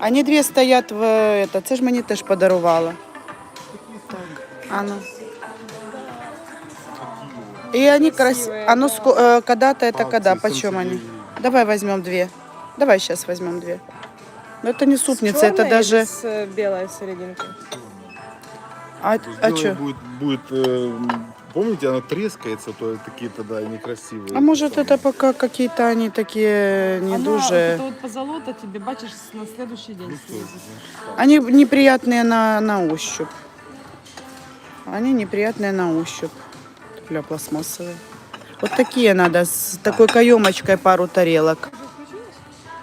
Они дві стоять в это, це ж мені теж подарувала. Так, а ну. И они красивые. А ну, ско- э, когда-то это когда? Почем они? Давай возьмем две. Давай сейчас возьмем две. Но это не супница, это даже... С э, белой серединкой. А, а Сделай что? Будет, будет э, помните, она трескается, то такие тогда некрасивые. А может это пока какие-то они такие не Она, дуже... вот это вот позолота тебе, бачишь, на следующий день Ну, слезет. Они неприятные на, на ощупь. Они неприятные на ощупь. Бля, пластмассовые. Вот такие надо, с такой каемочкой пару тарелок.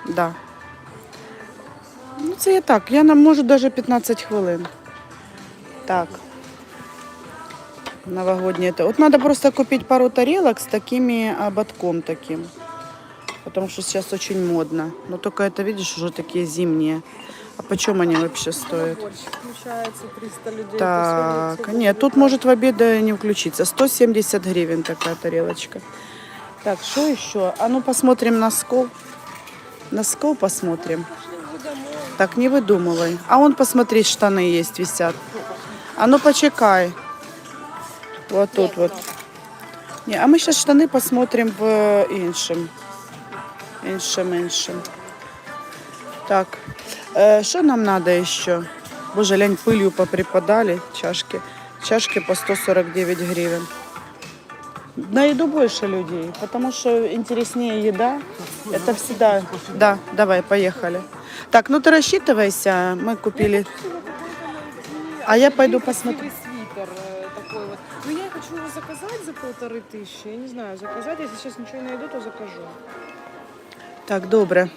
Да. Ну, це я так. Я нам можу навіть 15 хвилин. Так. Новогодние. это. Вот надо просто купить пару тарелок с такими ободком таким. Потому что сейчас очень модно. Но только это, видишь, уже такие зимние. А почем они вообще стоят? Борщ включается, 300 людей. Так, посадится. нет, тут может в обед да не включиться. 170 гривен такая тарелочка. Так, что еще? А ну посмотрим на скол. На скол посмотрим. Так, не выдумывай. А он, посмотри, штаны есть, висят. А ну почекай. Вот тут вот. Не, а мы сейчас штаны посмотрим в іншим. Іншим, іншим. Так, э, что нам надо еще? Боже, лянь, пылью поприпадали чашки. Чашки по 149 гривен. На еду больше людей, потому что интереснее еда. Это всегда... Да, давай, поехали. Так, ну ты рассчитывайся, мы купили. А я пойду посмотрю. Красивый свитер э, такой вот. Ну я хочу его заказать за полторы тысячи. Я не знаю, заказать. Если сейчас ничего не найду, то закажу. Так, добре.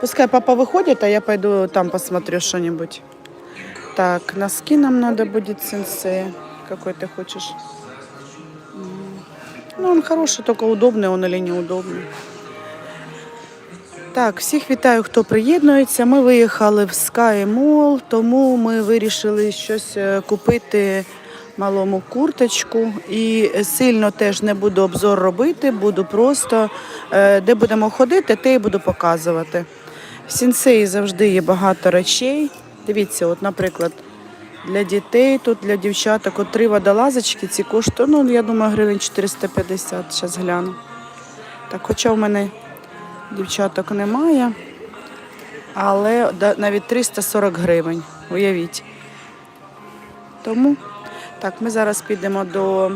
Пускай папа выходит, а я пойду там посмотрю что-нибудь. Так, носки нам надо будет сенсея. Какой ты хочешь? М. Ну, он хороший, только удобный он или неудобный. Так, всіх вітаю, хто приєднується. Ми виїхали в Sky Mall, тому ми вирішили щось е, купити малому курточку. І сильно теж не буду обзор робити, буду просто е, де будемо ходити, те і буду показувати. В сінсеї завжди є багато речей. Дивіться, от, наприклад, для дітей, тут для дівчаток, от три водолазочки, ці коштують, ну, я думаю, гривень 450, зараз гляну. Так, хоча в мене дівчаток немає, але навіть 340 гривень, уявіть. Тому, так, ми зараз підемо до,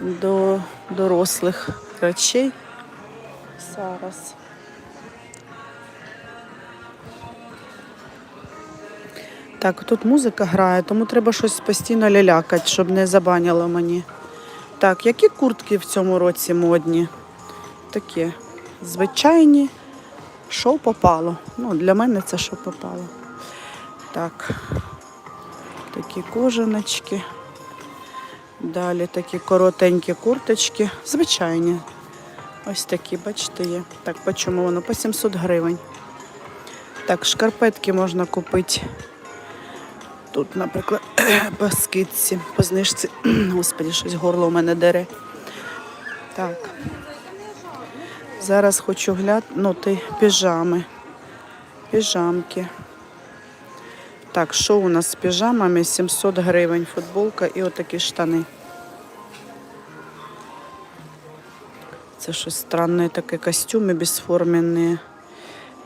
до дорослих речей. Зараз. Так, тут музика грає, тому треба щось постійно лялякати, щоб не забаняло мені. Так, які куртки в цьому році модні? Такі звичайні. Що попало? Ну, для мене це що попало. Так. Такі кожаночки. Далі такі коротенькі курточки. Звичайні. Ось такі, бачите, є. Так, по чому воно? По 700 гривень. Так, шкарпетки можна купити. Тут, наприклад, по скидці, по знижці. Господи, щось горло у мене дере. Так. Зараз хочу глянути піжами. Піжамки. Так, що у нас з піжамами? 700 гривень футболка і отакі штани. Це щось странне, таке костюми безформенні.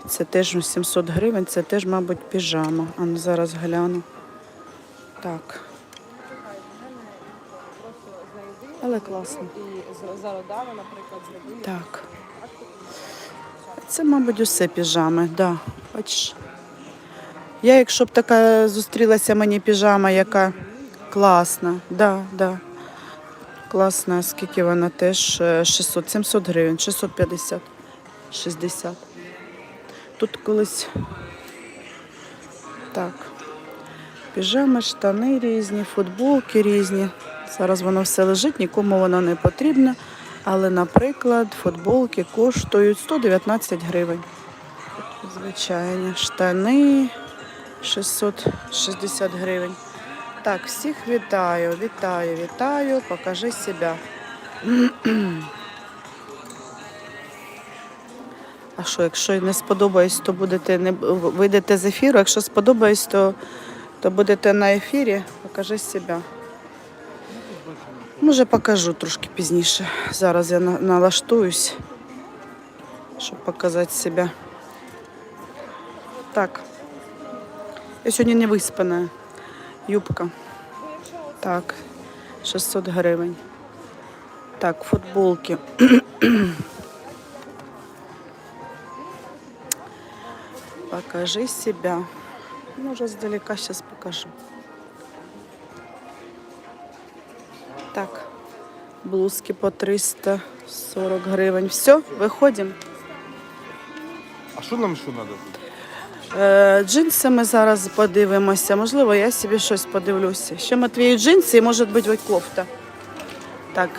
Це теж ну, 700 гривень, це теж, мабуть, піжама. А ну зараз гляну. Так. Але класно. Так. Це, мабуть, усе піжами, да. Бачиш. Я, якщо б така зустрілася мені піжама, яка класна, да, да. Класна, скільки вона теж е, 600, 700 гривень, 650, 60. Тут колись так. Піжами, штани різні, футболки різні. Зараз воно все лежить, нікому воно не потрібно. Але, наприклад, футболки коштують 119 гривень. Звичайні штани 660 гривень. Так, всіх вітаю, вітаю, вітаю. Покажи себе. А що, якщо не сподобаюсь, то будете не вийдете з ефіру. Якщо сподобаюсь, то, то будете на ефірі. Покажи себе. Може, покажу трошки пізніше. Зараз я на- налаштуюсь, щоб показати себе. Так. Я сьогодні не виспана. Юбка. Так. 600 гривень. Так, футболки. Покажи себя. Може, здалека сейчас покажу. Так, блузки по 340 гривень. Все, виходимо. А що нам ще треба? Е, джинси ми зараз подивимося. Можливо, я собі щось подивлюся. Ще Матвію джинси і може бути кофта. Так.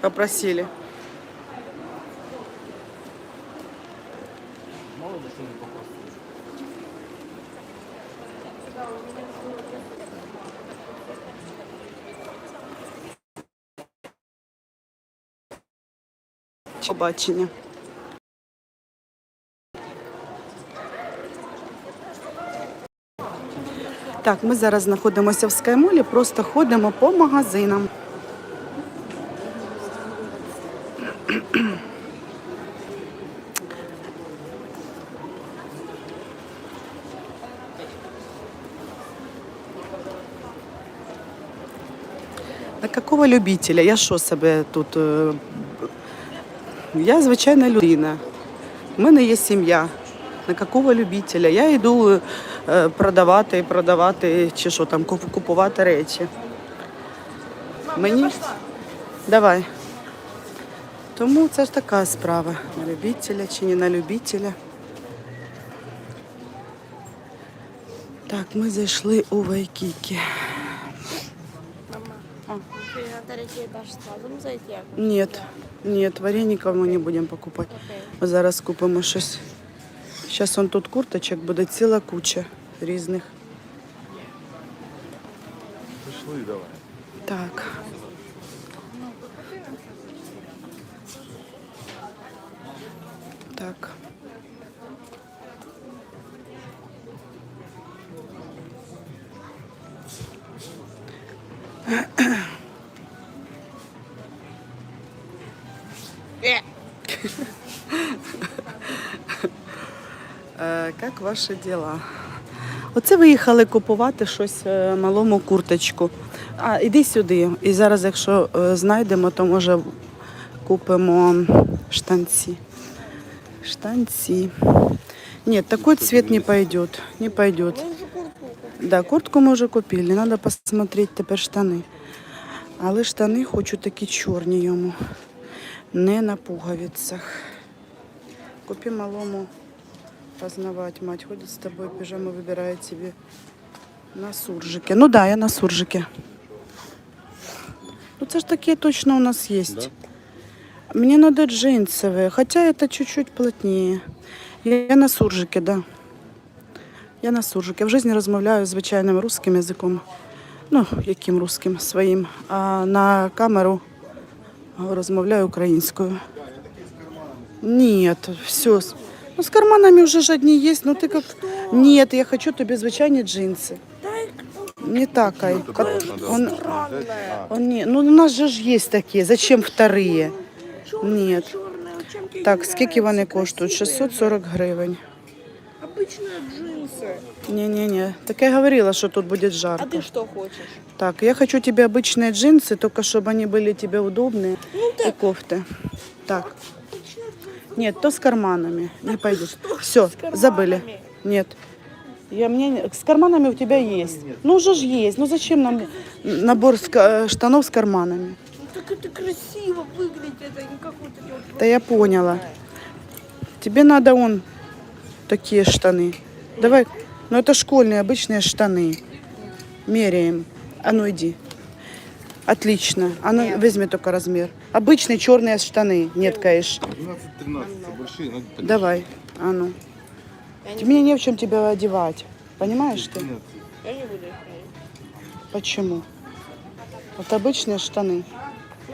Попросили. Мало би що не попросили. Побачення. Так, ми зараз знаходимося в Скаймолі, просто ходимо по магазинам. На какого любителя? Я що себе тут? Я звичайна людина. У мене є сім'я. На какого любителя? Я йду е, продавати, продавати чи що там, купувати речі. Мені давай. Тому це ж така справа. На любителя чи не на любителя. Так, ми зайшли у Вайкікі Ты на третий этаж сразу зайти? Нет, нет, вареников мы не будемо покупати. Ми зараз купимо щось. Зараз он тут курточок буде ціла куча різних. Пішли, давай. Так. Так. Ваші діла? Оце виїхали купувати щось е, малому курточку. А, іди сюди. І зараз, якщо е, знайдемо, то може купимо штанці. Штанці. Нет, такой цвет не пойдет. Не пойдет. Да, куртку мы уже купили. Надо посмотреть тепер штани. Але штани хочу такі чорні йому. Не на пуговицях. Купи малому познавать. Мать ходит с тобой, пижаму выбирает себе на суржике. Ну да, я на суржике. Ну це ж такі точно у нас есть. Мне надо джинсовые, хотя это чуть-чуть плотнее. Я на суржике, да. Я на суржике. В житті розмовляю звичайним русским язиком. Ну, яким русским своїм. А на камеру розмовляю українською. Нет, все. Ну, с карманами уже же одни есть, но ты как... Нет, я хочу тебе звичайні джинсы. Не такой. Он, он не... Ну, у нас же ж есть такие. Зачем вторые? Нет. Так, скільки вони коштують? 640 гривень. Обычные джинсы. Не-не-не. Так я говорила, что тут будет А жарко. ты что хочешь? Так, я хочу тебе обычные джинсы, только чтобы они были тебе удобные. и кофты. Так. Нет, то с карманами. Не пойдет. Все, забыли. Нет. Я мне не- с карманами у тебя есть. Ну уже ж есть. Ну зачем нам набор с э, штанов с карманами? Ну так это красиво выглядит, это не как вот эти вот... Да я поняла. Тебе надо он такие штаны. Давай. Ну это школьные обычные штаны. Меряем. А ну иди. Отлично. А ну возьми только размер. Обычные черные штаны. Нет, конечно. 12-13, це большие, надо так. Давай. А ну. Я не, Мне не в чем тебя одевать. Понимаешь ты? Нет. я не буду их хранить. Почему? Вот обычные штаны.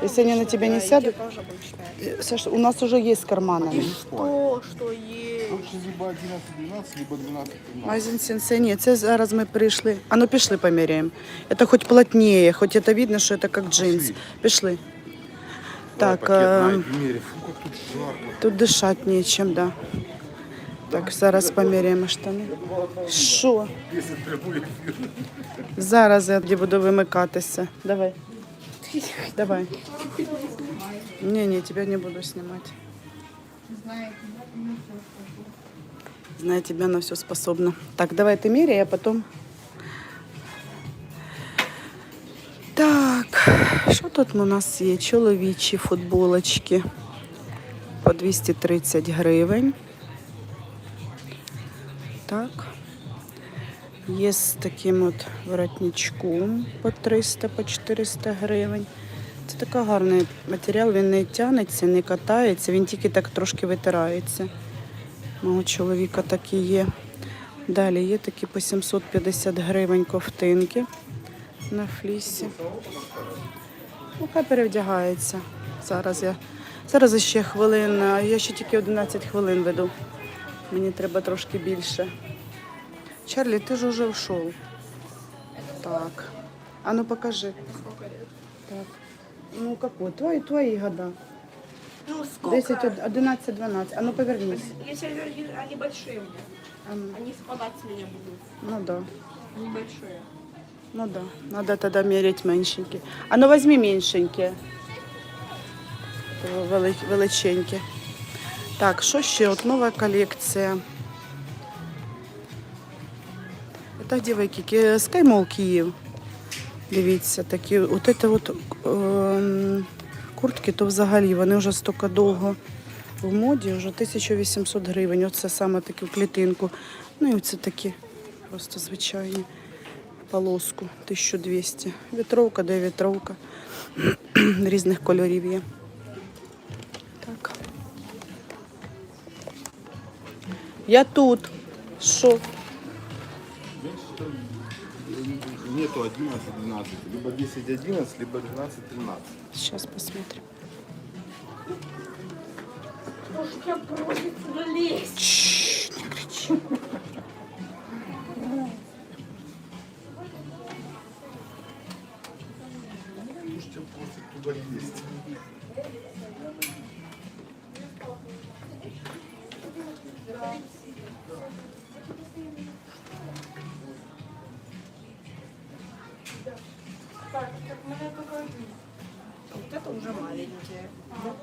Если они на тебя не Да, и сядут... те тоже обычные. Э, Саша, у нас уже есть с карманами. То, что есть. Лучше либо 11-12, либо 12-13. Магазин Сенсей, ні, це зараз ми прийшли. А ну пішли поміряємо. Це хоч плотніє, хоч це видно, що це як джинс. Пішли. Пішли. Давай Так, пакет на е, Альмере. Фу, как тут жарко. тут дишати нічим, да. Так, зараз поміряємо штани. Що? Если прямой эфир. Зараз я тоді буду вимикатися. Давай. Давай. Ні, ні, тебе не буду знімати. Знаю, тебя на все способна. Так, давай ты меряй, а потом... тут у нас є? Чоловічі футболочки по 230 гривень. Так. Є з таким от воротничком по 300, по 400 гривень. Це такий гарний матеріал, він не тягнеться, не катається, він тільки так трошки витирається. Мого чоловіка такі є. Далі є такі по 750 гривень ковтинки на флісі. Ну, хай перевдягається. Зараз я зараз ще хвилин, я ще тільки 11 хвилин веду. Мені треба трошки більше. Чарлі, ти ж уже ушов. Так. А ну покажи. Так. Ну какой? Твої, твої года. Ну, сколько? 10, 11, 12. А ну повернись. Если они- они большие у меня. А ну, Они спадать с меня будут. ну да. Они большие. Ну да. Надо тогда мерить меньшенькі. А ну возьми меньшенькі. Вели- Величенькі. Так, що ще? От нова колекція. Так, дівчатки, Скаймол Київ. Дивіться, такі, от це от ем, куртки, то взагалі вони вже стільки довго в моді, вже 1800 гривень. Оце саме таку клітинку. Ну і оце такі просто звичайні полоску 1200. Вітровка, де вітровка. Різних кольорів є. Так. Я тут. Що? Нету 11-12. Либо 10-11, либо 12-13. Сейчас посмотрим. Может, просит залезть. Чш, не кричи. Туда есть. Вот это уже маленькие.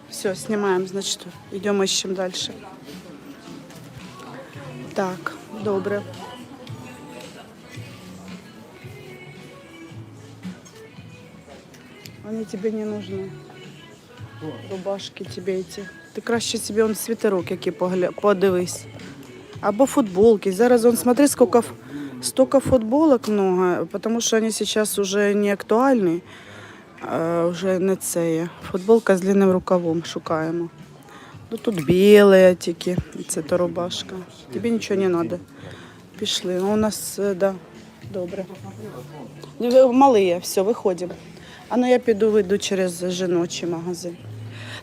Все, снимаем, значит, идем ищем дальше. Так, добре. Они тебе не нужны. Рубашки тебе эти. Ти краще собі он світерок, який погля... подивись. Або футболки. Зараз он смотри, сколько, ф- столько футболок много, потому что они сейчас уже не актуальны. А, вже не це є. Футболка з длинним рукавом шукаємо. Ну тут біле тільки, це то рубашка. Тобі нічого не треба. Пішли. Ну, у нас, е, да, добре. Ну, Малі, все, виходимо. А ну я піду вийду через жіночий магазин.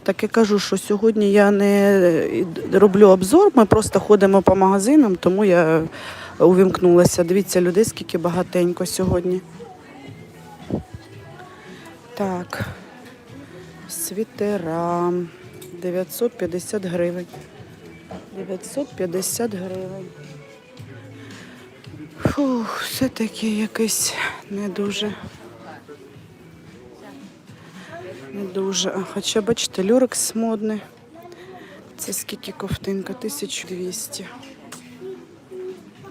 Так я кажу, що сьогодні я не е, роблю обзор, ми просто ходимо по магазинам, тому я увімкнулася. Дивіться, людей скільки багатенько сьогодні. Так. Світера. 950 гривень. 950 гривень. Фух, все-таки якийсь не дуже. Не дуже. Хоча, бачите, люрекс модний. Це скільки ковтинка? 1200.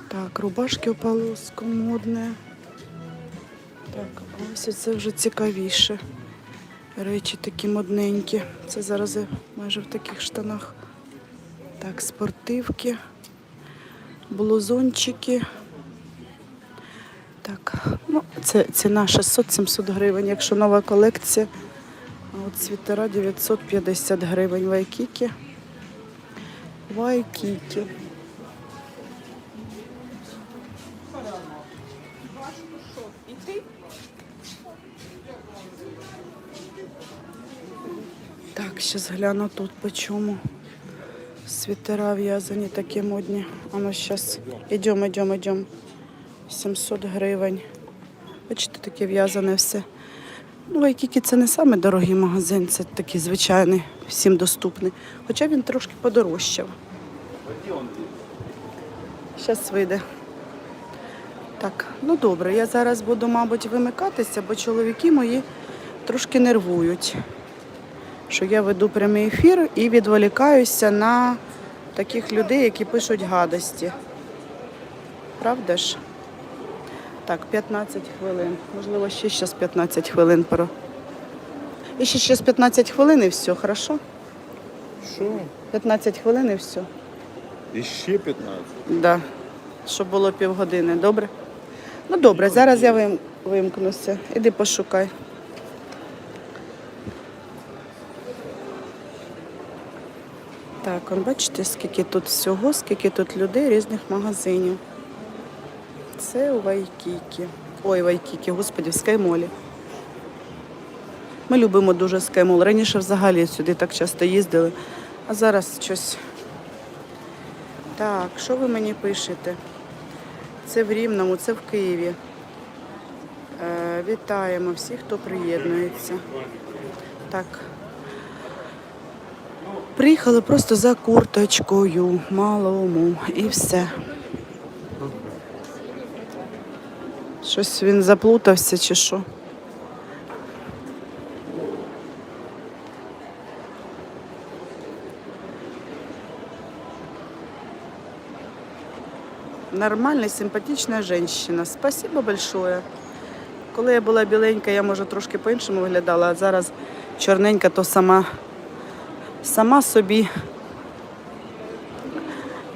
Так, рубашки у полоску модне. Так, ось це вже цікавіше. Речі такі модненькі. Це зараз майже в таких штанах. Так, спортивки, блузончики. Так, ну, це ціна 600-700 гривень, якщо нова колекція світера 950 гривень. Вайкікі. Вайкікі. Так, зараз гляну тут по чому. Світера в'язані такі модні. А ну зараз йдемо, йдемо, йдемо. 700 гривень. Бачите, таке в'язане все. Ну, Вайкікі це не самий дорогий магазин, це такий звичайний, всім доступний. Хоча він трошки подорожчав. Зараз вийде. Так, ну добре, я зараз буду, мабуть, вимикатися, бо чоловіки мої трошки нервують, що я веду прямий ефір і відволікаюся на таких людей, які пишуть гадості. Правда ж? Так, 15 хвилин. Можливо, ще зараз 15 хвилин про. І ще зараз 15 хвилин і все, хорошо? Що? 15 хвилин і все. І ще 15. Да. Щоб було півгодини, добре? Ну добре, зараз я вим... вимкнуся. Іди пошукай. Так, он бачите, скільки тут всього, скільки тут людей різних магазинів. Це у Вайкікі. Ой, Вайкікі, господі, в Скаймолі. Ми любимо дуже Скаймол. Раніше взагалі сюди так часто їздили, а зараз щось. Так, що ви мені пишете? Це в Рівному, це в Києві. Е, вітаємо всіх, хто приєднується. Так. Приїхали просто за курточкою, малому і все. Щось він заплутався чи що. Нормальная, симпатичная женщина. Спасибо большое. Коли я була біленька, я може трошки по-іншому виглядала, а зараз чорненька, то сама, сама собі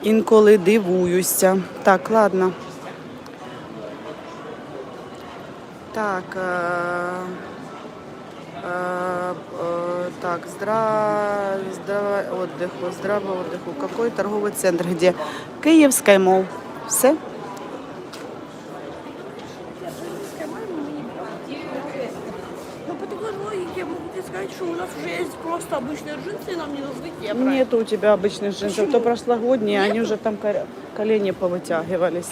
інколи дивуюся. Так, ладно. Так. Е- е- е, так, здра... здраво отдыху, здраво отдыху. Какой торговый центр? Где? Київський мол. Все? Ну, по такой логике я могу тебе сказать, что у нас уже есть просто обычные джинсы, и нам не нужны те брать. Нет у тебя обычных джинсов. То прошлогодние, они вже там ка- колені повитягувались.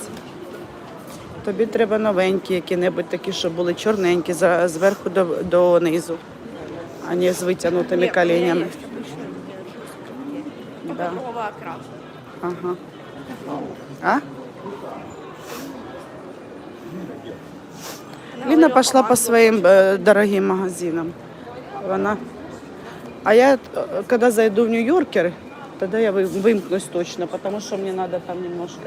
Тобі треба новенькі, які-небудь такі, щоб були чорненькі, за- зверху до, до низу, а не з витягнутими Нет, у меня коленями. есть обычные джинсы. Только Да. другого окраса. Ага. А? Ліна пішла по своїм е, дорогим магазинам. Вона. А я, е, коли зайду в Нью-Йоркер, тоді я ви- вимкнусь точно, тому що мені треба там немножко.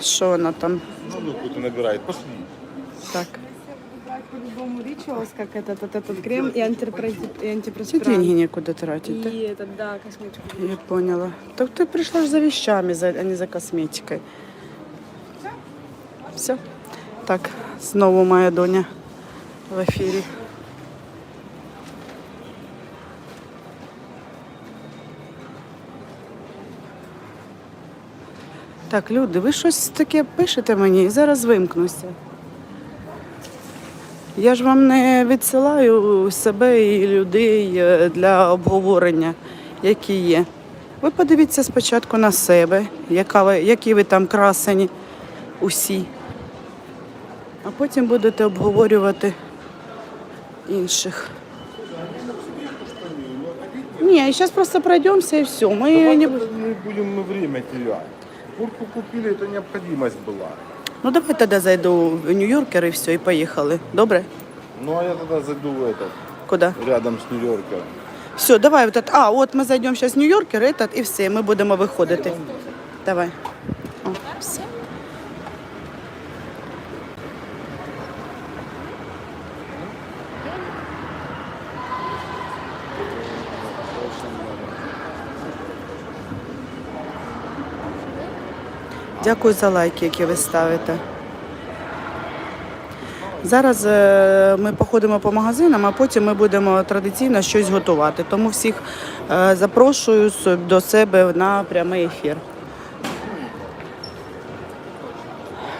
Що вона там? Ну, ну, кто-то набирает. Пошли. Так. По-любому Rituals, как этот, вот этот крем и, антипро- и Ці антипроспирант. деньги нікуди тратити. да? И этот, да, косметику. Я поняла. Так ти прийшла ж за вещами, за- а не за косметикою. Все? Так, знову моя доня в ефірі. Так, люди, ви щось таке пишете мені і зараз вимкнуся. Я ж вам не відсилаю себе і людей е, для обговорення, які є. Ви подивіться спочатку на себе, яка ви, які ви там красені усі. А потім будете обговорювати інших. Ні, зараз просто пройдемося і все. Ми не... не будем мы время терять. Куртку купили, это необходимость была. Ну давай тоді зайду в Нью-Йоркер і все, і поїхали. Добре? Ну, а я тогда зайду в этот, Куди? рядом с Нью-Йорком. Все, давай вот это. А, от ми зайдемо зараз в Нью-Йоркер, этот, і все, ми будемо виходити. Давай. Дякую за лайки, які ви ставите. Зараз е, ми походимо по магазинам, а потім ми будемо традиційно щось готувати. Тому всіх е, запрошую до себе на прямий ефір.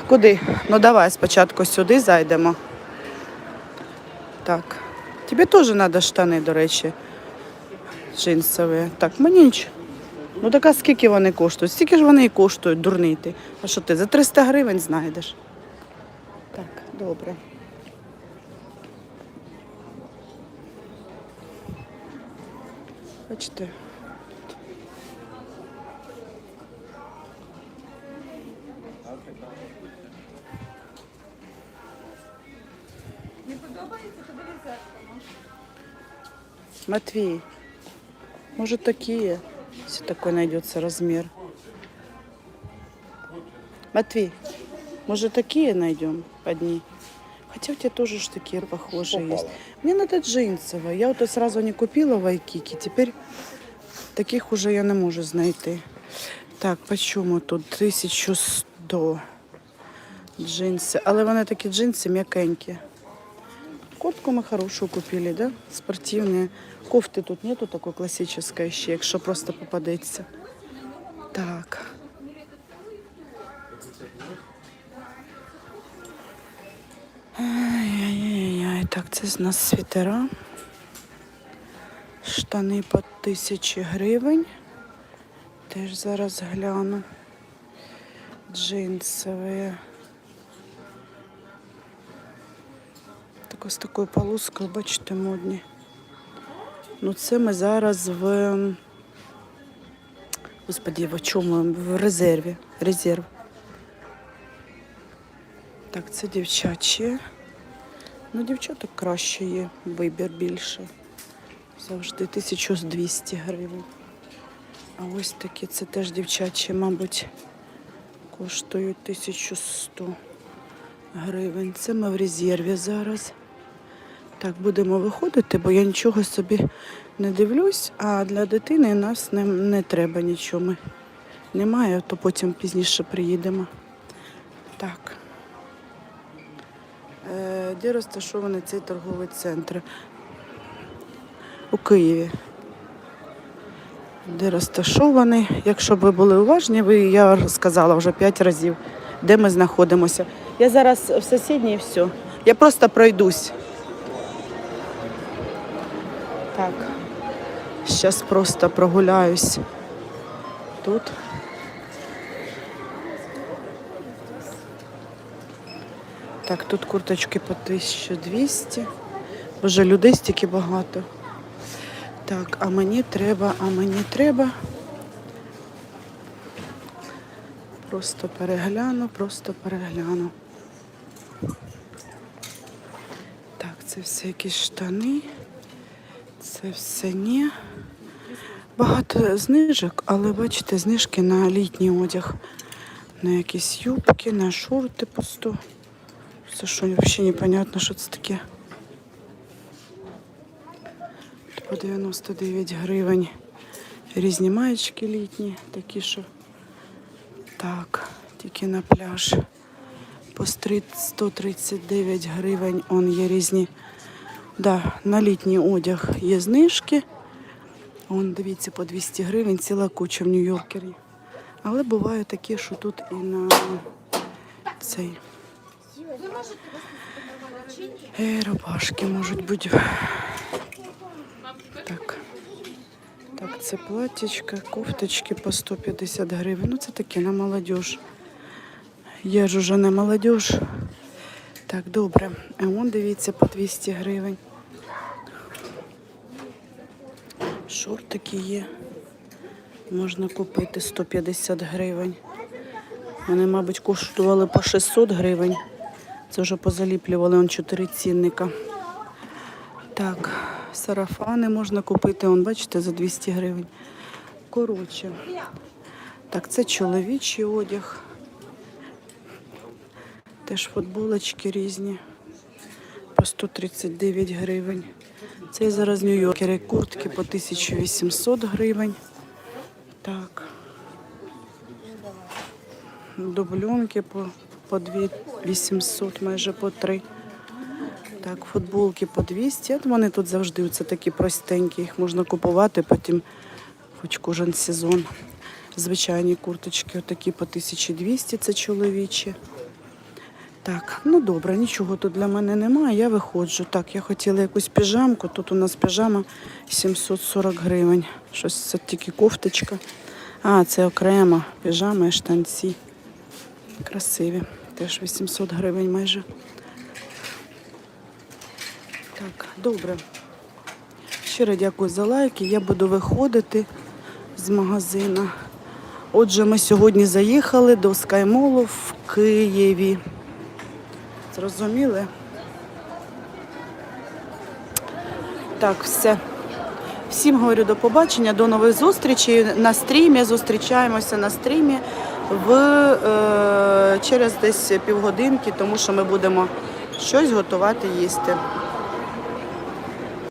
Куди? Ну давай спочатку сюди зайдемо. Так. Тобі теж треба штани, до речі. джинсові. Так, мені нічого. Ну так а скільки вони коштують? Стільки ж вони і коштують, дурний ти. А що ти за 300 гривень знайдеш? Так, добре. Бачите. Матвей, может такие, если такой найдется размер. Матвей, может такие найдем одни? Хотя у тебя тоже ж такие похожие есть. Мне надо джинсовые. Я вот сразу не купила в Айкике. Теперь таких уже я не можу знайти. Так, почому тут 1100 джинси. Але вони такі джинси м'якенькі. Куртку мы хорошую купили, да? Спортивные. Кофты тут нету такой классической ще, якщо просто попадеться. Так. Ай-яй-яй, так, це з нас світера. Штани по тисячі гривень. Теж зараз гляну. Джинсові. Так ось такою полоскою, бачите, модні. Ну це ми зараз в. Господи, в чому? В резерві. Резерв. Так, це дівчачі. Ну, дівчаток краще є, вибір більше. Завжди 1200 гривень. А ось такі це теж дівчачі, мабуть, коштують 1100 гривень. Це ми в резерві зараз. Так, будемо виходити, бо я нічого собі не дивлюсь, а для дитини нас не, не треба нічого. Немає, то потім пізніше приїдемо. Так. Е, де розташований цей торговий центр? У Києві. Де розташований? Якщо б ви були уважні, ви, я сказала вже п'ять разів, де ми знаходимося. Я зараз в сусідній і все. Я просто пройдусь. Так. Зараз просто прогуляюсь. Тут. Так, тут курточки по 1200. Боже, людей стільки багато. Так, а мені треба, а мені треба. Просто перегляну, просто перегляну. Так, це все якісь штани. Це все ні. Багато знижок, але бачите, знижки на літній одяг. На якісь юбки, на шорти 100. Це що, взагалі непонятно, що це таке. По 99 гривень. Різні маєчки літні, такі, що так, тільки на пляж. По 139 гривень. Он є різні. Да, на літній одяг є знижки. Он, дивіться, по 200 гривень ціла куча в Нью-Йоркері. Але буває таке, що тут і на цей. Е, рубашки можуть бути. Так. Так, це платічка, кофточки по 150 гривень. Ну, це таке на молодіж. Я ж уже не молодіж. Так, добре. А вон дивіться по 200 гривень. Шортики є. Можна купити 150 гривень. Вони, мабуть, коштували по 600 гривень. Це вже позаліплювали он 4 цінника. Так, сарафани можна купити, он, бачите, за 200 гривень. Коротше. Так, це чоловічий одяг. Теж футболочки різні. По 139 гривень. Це зараз Нью-Йоркери куртки по 1800 гривень. Так. Дубльонки по, по 2800, майже по 3. Так, футболки по 200. От вони тут завжди це такі простенькі. Їх можна купувати потім, хоч кожен сезон. Звичайні курточки отакі по 1200, це чоловічі. Так, ну добре, нічого тут для мене немає. Я виходжу. Так, я хотіла якусь піжамку. Тут у нас піжама 740 гривень. Щось це тільки кофточка. А, це окремо піжама і штанці. Красиві. Теж 800 гривень майже. Так, добре. Щиро дякую за лайки. Я буду виходити з магазину. Отже, ми сьогодні заїхали до Скаймолу в Києві. Зрозуміли? Так, все. Всім говорю до побачення, до нових зустрічей на стрімі. Зустрічаємося на стрімі в, е, через десь півгодинки, тому що ми будемо щось готувати їсти.